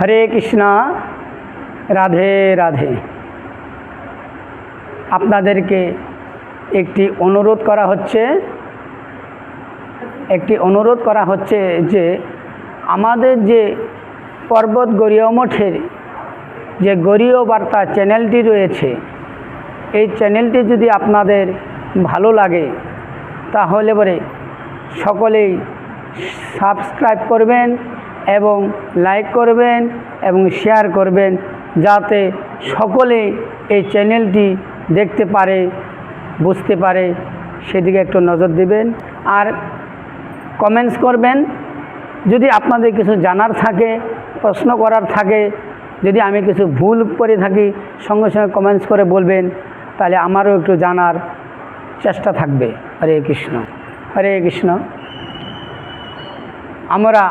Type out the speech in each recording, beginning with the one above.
হরে কৃষ্ণ, রাধে রাধে। আপনাদেরকে একটি অনুরোধ করা হচ্ছে, একটি অনুরোধ করা হচ্ছে যে আমাদের যে পর্বত গরীয় মঠের যে গরীয় বার্তা চ্যানেলটি রয়েছে, এই চ্যানেলটি যদি আপনাদের ভালো লাগে, তাহলে পরে সকলেই সাবস্ক্রাইব করবেন এবং লাইক করবেন এবং শেয়ার করবেন যাতে সকলে এই চ্যানেলটি দেখতে পারে, বুঝতে পারে। সেদিকে একটু নজর দিবেন আর কমেন্টস করবেন। যদি আপনাদের কিছু জানার থাকে, প্রশ্ন করার থাকে, যদি আমি কিছু ভুল করে থাকি, সঙ্গে সঙ্গে কমেন্টস করে বলবেন, তাহলে আমারও একটু জানার চেষ্টা থাকবে। হরে কৃষ্ণ হরে কৃষ্ণ। আমরা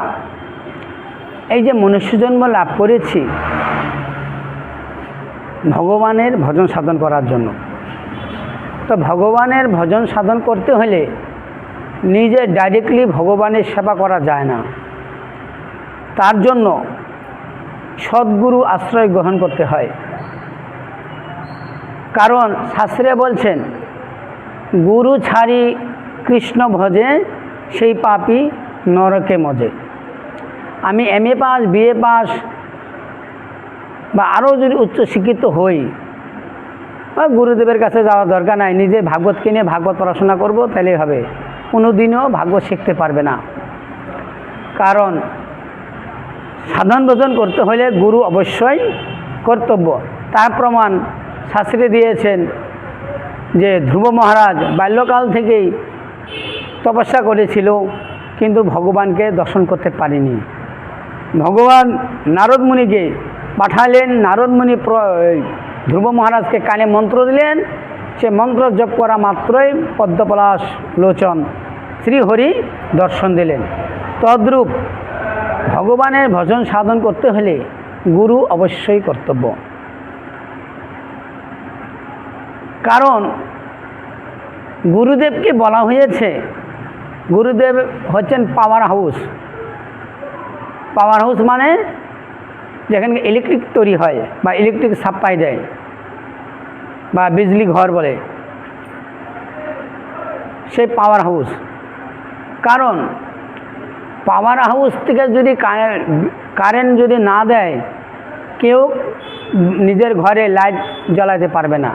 এই যে মনুষ্যজন্ম লাভ করেছি, ভগবানের ভজন সাধন করার জন্য। তো ভগবানের ভজন সাধন করতে হলে নিজে ডাইরেক্টলি ভগবানের সেবা করা যায় না। তার জন্য সদ্গুরু আশ্রয় গ্রহণ করতে হয়। কারণ শাস্ত্রে বলছেন, গুরু ছাড়ি কৃষ্ণ ভজে, সেই পাপি নরকে মজে। আমি M A pass BA pass, বা আরও যদি উচ্চশিক্ষিত হই, বা গুরুদেবের কাছে যাওয়ার দরকার নাই, নিজে ভাগবত কিনে ভাগবত পড়াশোনা করব তাহলেই হবে। কোনো দিনও ভাগবত শিখতে পারবে না। কারণ সাধন ভোজন করতে হলে গুরু অবশ্যই কর্তব্য। তার প্রমাণ শাস্ত্রে দিয়েছেন যে ধ্রুব মহারাজ বাল্যকাল থেকেই তপস্যা করেছিল, কিন্তু ভগবানকে দর্শন করতে পারেনি। ভগবান নারদ মুনিকে পাঠালেন। নারদ মুনি প্র- ধ্রুব মহারাজকে কানে মন্ত্র দিলেন। সে মন্ত্র জপ করা মাত্রই পদ্মপলাশ লোচন শ্রীহরি দর্শন দিলেন। তদ্রূপ ভগবানের ভজন সাধন করতে হলে গুরু অবশ্যই কর্তব্য। কারণ গুরুদেবকে বলা হয়েছে, গুরুদেব হচ্ছেন পাওয়ার হাউস পাওয়ার হাউস মানে যেখানে ইলেকট্রিক তৈরি হয় বা ইলেকট্রিক সাপ্লাই দেয় বা বিজলি ঘর বলে। সেই পাওয়ার হাউস কারণ পাওয়ার হাউস থেকে যদি কারেন্ট যদি না দেয়, কেউ নিজের ঘরে লাইট জ্বালাতে পারবে না।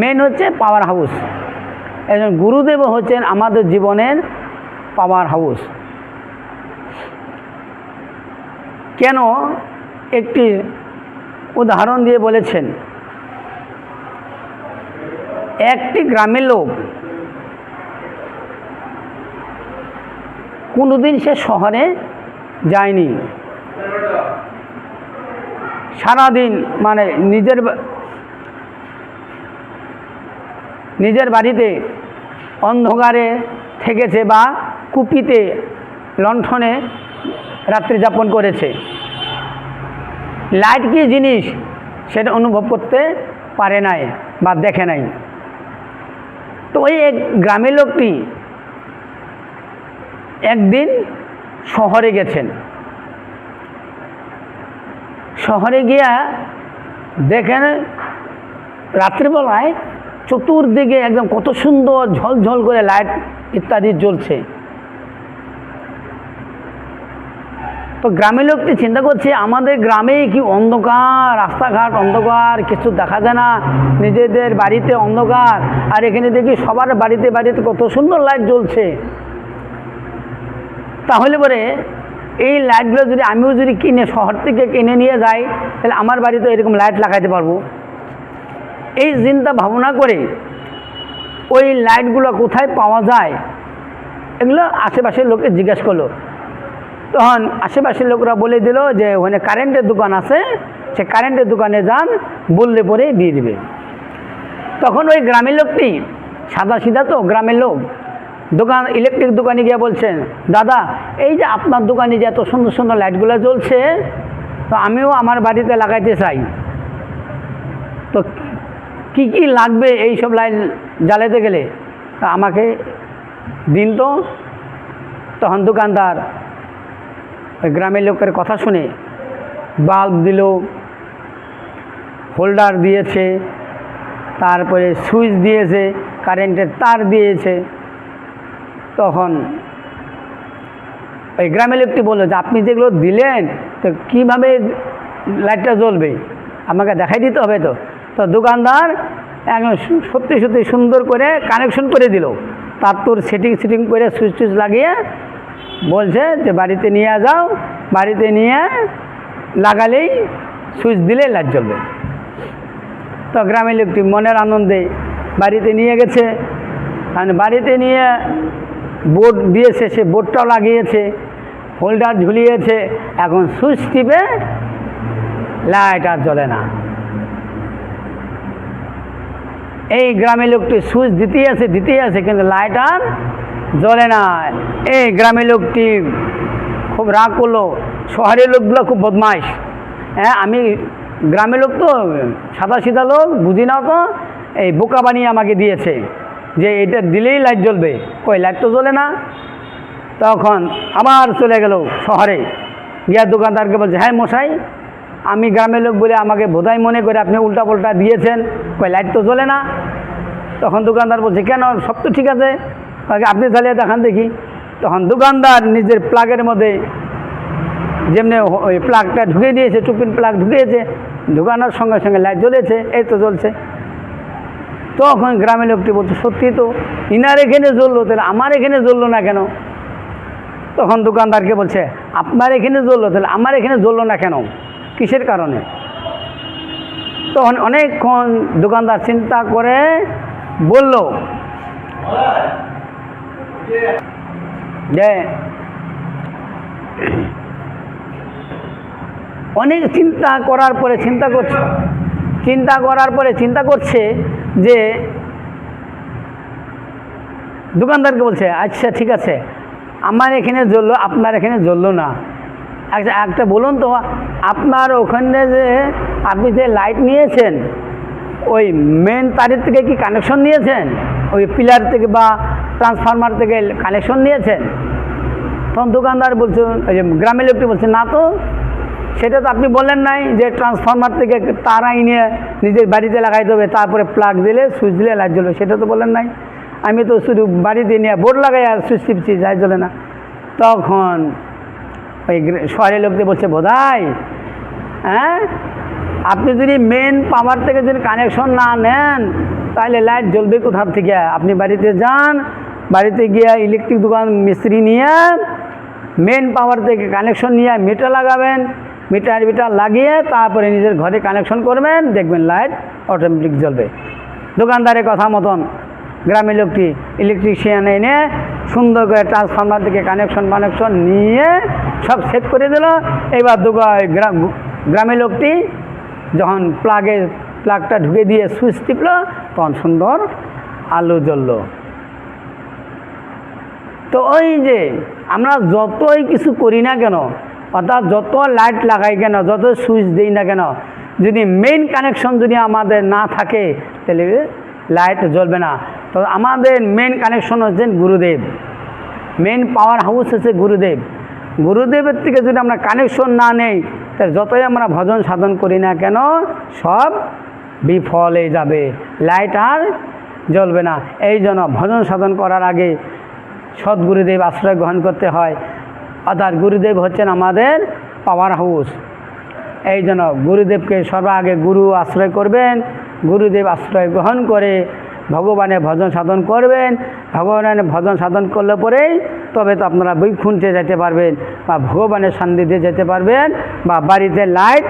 মেন হচ্ছে পাওয়ার হাউস একজন গুরুদেব হচ্ছেন আমাদের জীবনের পাওয়ার হাউস কেন একটি উদাহরণ দিয়ে বলেছেন? একটি গ্রামের লোক কোনোদিন সে শহরে যায়নি। সারাদিন মানে নিজের নিজের বাড়িতে অন্ধকারে থেকেছে বা কুপিতে লণ্ঠনে রাত্রি যাপন করেছে। লাইট কি জিনিস সেটা অনুভব করতে পারে নাই বা দেখে নাই। তো ওই এক গ্রামের লোকটি একদিন শহরে গেছেন। শহরে গিয়া দেখেন রাত্রিবেলায় চতুর্দিকে একদম কত সুন্দর ঝলঝল করে লাইট ইত্যাদি জ্বলছে। তো গ্রামের লোকটি চিন্তা করছে, আমাদের গ্রামে কি অন্ধকার, রাস্তাঘাট অন্ধকার, কিছু দেখা যায় না, নিজেদের বাড়িতে অন্ধকার, আর এখানে দেখি সবার বাড়িতে বাড়িতে কত সুন্দর লাইট জ্বলছে। তাহলে পরে এই লাইটগুলো যদি আমিও যদি কিনে শহর থেকে কিনে নিয়ে যাই, তাহলে আমার বাড়িতে এরকম লাইট লাগাইতে পারব। এই চিন্তা ভাবনা করে ওই লাইটগুলো কোথায় পাওয়া যায়, এগুলো আশেপাশের লোকে জিজ্ঞেস করল। তখন আশেপাশের লোকরা বলে দিল যে, ওখানে কারেন্টের দোকান আছে, সে কারেন্টের দোকানে যান, বললে পরে দিয়ে দিবে। তখন ওই গ্রামের লোকটি, সাদা সিধা তো গ্রামের লোক, দোকান ইলেকট্রিক দোকানে গিয়ে বলছেন দাদা, এই যে আপনার দোকানে যে এত সুন্দর সুন্দর লাইটগুলো জ্বলছে, তো আমিও আমার বাড়িতে লাগাইতে চাই। তো কি কি লাগবে এই সব লাইট জ্বালাতে গেলে? আমাকে দিন তো। তখন দোকানদার গ্রামের লোকের কথা শুনে বাল্ব দিল, হোল্ডার দিয়েছে, তারপরে সুইচ দিয়েছে, কারেন্টের তার দিয়েছে। তখন ওই গ্রামের লোকটি বলল, যে আপনি যেগুলো দিলেন, তো কীভাবে লাইটটা জ্বলবে? আমাকে দেখাই দিতে হবে তো। তো দোকানদার একদম সত্যি সত্যি সুন্দর করে কানেকশন করে দিল। তার তোর সেটিং সেটিং করে সুইচ টুইচ লাগিয়ে বলছে যে বাড়িতে নিয়ে যাও, বাড়িতে নিয়ে লাগালেই সুইচ দিলে লাইট জ্বলবে। তো গ্রামের লোকটি মনের আনন্দে বাড়িতে নিয়ে গেছে? মানে বাড়িতে নিয়ে বোর্ড দিয়েছে, সে বোর্ডটাও লাগিয়েছে হোল্ডার ঝুলিয়েছে, এখন সুইচ টিপে লাইট আর জ্বলে না। এই গ্রামের লোকটি সুইচ দিতেই আছে দিতেই আছে, কিন্তু লাইট আর জ্বলে না। এই গ্রামের লোকটি খুব রাগ করল। শহরের লোকগুলো খুব বদমাইশ। হ্যাঁ আমি গ্রামের লোক তো, সাদা সিধা লোক, বুঝি না তো, এই বোকা বানিয়ে আমাকে দিয়েছে। যে এটা দিলেই লাইট জ্বলবে। কই, লাইট তো জ্বলে না। তখন আবার চলে গেল শহরে। গিয়া দোকানদারকে বলছে হ্যাঁ মশাই, আমি গ্রামের লোক বলে আমাকে বোধাই মনে করে আপনি উল্টা পাল্টা দিয়েছেন। কই, লাইট তো জ্বলে না? তখন দোকানদার বলছে, কেন? সব তো ঠিক আছে। আপনি জ্বালিয়ে দেখান দেখি। তখন দোকানদার নিজের প্লাগের মধ্যে যেমনি ওই প্লাগটা ঢুকিয়ে দিয়েছে টুপিন প্লাগ ঢুকিয়েছে, ঢুকানোর সঙ্গে সঙ্গে লাইট জ্বলেছে, এই তো জ্বলছে। তখন গ্রামের লোকটি বলছে, সত্যি তো, ইনার এখানে জ্বললো, তাহলে আমার এখানে জ্বললো না কেন? তখন দোকানদারকে বলছে, আপনার এখানে জ্বললো, তাহলে আমার এখানে জ্বললো না কেন? কিসের কারণে? তখন অনেকক্ষণ দোকানদার চিন্তা করে বলল যে অনেক চিন্তা করার পরে চিন্তা করছে, চিন্তা করার পরে চিন্তা করছে যে দোকানদারকে বলছে আচ্ছা ঠিক আছে, আমার এখানে জ্বললো, আপনার এখানে জ্বললো না। আচ্ছা একটা বলুন তো, আপনার ওখানে যে আপনি যে লাইট নিয়েছেন, ওই মেন তারের থেকে কি কানেকশন নিয়েছেন? ওই পিলার থেকে বা ট্রান্সফরমার থেকে কানেকশন নিয়েছেন। তখন দোকানদার বলছে, ওই যে গ্রামের লোকটি বলছে, না তো, সেটা তো আপনি বললেন নাই যে ট্রান্সফরমার থেকে তার আইনে নিজের বাড়িতে লাগাইতে হবে, তারপরে প্লাগ দিলে সুইচ দিলে লাইট জ্বলবে। সেটা তো বললেন নাই। আমি তো শুধু বাড়িতে নিয়ে বোর্ড লাগাই আর সুইচ টিপছি লাইট জ্বলে না। তখন ওই শহরের লোকদের বলছে, বোধাই হ্যাঁ? আপনি যদি মেন পাওয়ার থেকে যদি কানেকশন না নেন, তাহলে লাইট জ্বলবে কোথার থেকে? আপনি বাড়িতে যান বাড়িতে গিয়ে ইলেকট্রিক দোকান মিস্ত্রি নিয়ে মেন পাওয়ার থেকে কানেকশন নিয়ে মিটার লাগাবেন মিটার মিটার লাগিয়ে তারপরে নিজের ঘরে কানেকশন করবেন, দেখবেন লাইট অটোমেটিক জ্বলবে। দোকানদারের কথা মতন গ্রামের লোকটি ইলেকট্রিশিয়ান এনে সুন্দর করে ট্রান্সফরমার থেকে কানেকশন কানেকশন নিয়ে সব সেট করে দিল। এবার গ্রাম- গ্রামের লোকটি যখন প্লাগে প্লাগটা ঢুকে দিয়ে সুইচ টিপলো, তখন সুন্দর আলো জ্বললো। তো ওই যে আমরা যতই কিছু করি না কেন, অর্থাৎ যত লাইট লাগাই কেন, যত সুইচ দিই না কেন, যদি মেইন কানেকশন যদি আমাদের না থাকে, তাহলে লাইট জ্বলবে না। তো আমাদের মেন কানেকশন হচ্ছেন গুরুদেব। মেন পাওয়ার হাউস হচ্ছে গুরুদেব। গুরুদেবের থেকে যদি আমরা কানেকশন না নেই তাহলে যতই আমরা ভজন সাধন করি না কেন, সব বিফলে যাবে। লাইট আর জ্বলবে না। এই জন্য ভজন সাধন করার আগে সদ্গুরুদেব আশ্রয় গ্রহণ করতে হয়। অর্থাৎ গুরুদেব হচ্ছেন আমাদের পাওয়ার হাউস এই জন্য গুরুদেবকে সর্বাগে গুরু আশ্রয় করবেন, গুরুদেব আশ্রয় গ্রহণ করে ভগবানের ভজন সাধন করবেন। ভগবানের ভজন সাধন করলে পরেই তবে তো আপনারা বৈকুণ্ঠে যেতে পারবেন বা ভগবানের সান্নিধ্যে যেতে পারবেন বা বাড়িতে লাইট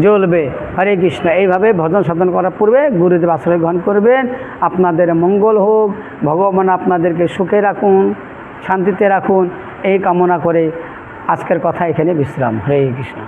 জ্বলবে। হরে কৃষ্ণ। এইভাবে ভজন সাধন করার পূর্বে গুরুদেব আশ্রয় গ্রহণ করবেন। আপনাদের মঙ্গল হোক। ভগবান আপনাদেরকে সুখে রাখুন, শান্তিতে রাখুন। এই কামনা করে আজকের কথা এখানে বিশ্রাম। হরে কৃষ্ণ।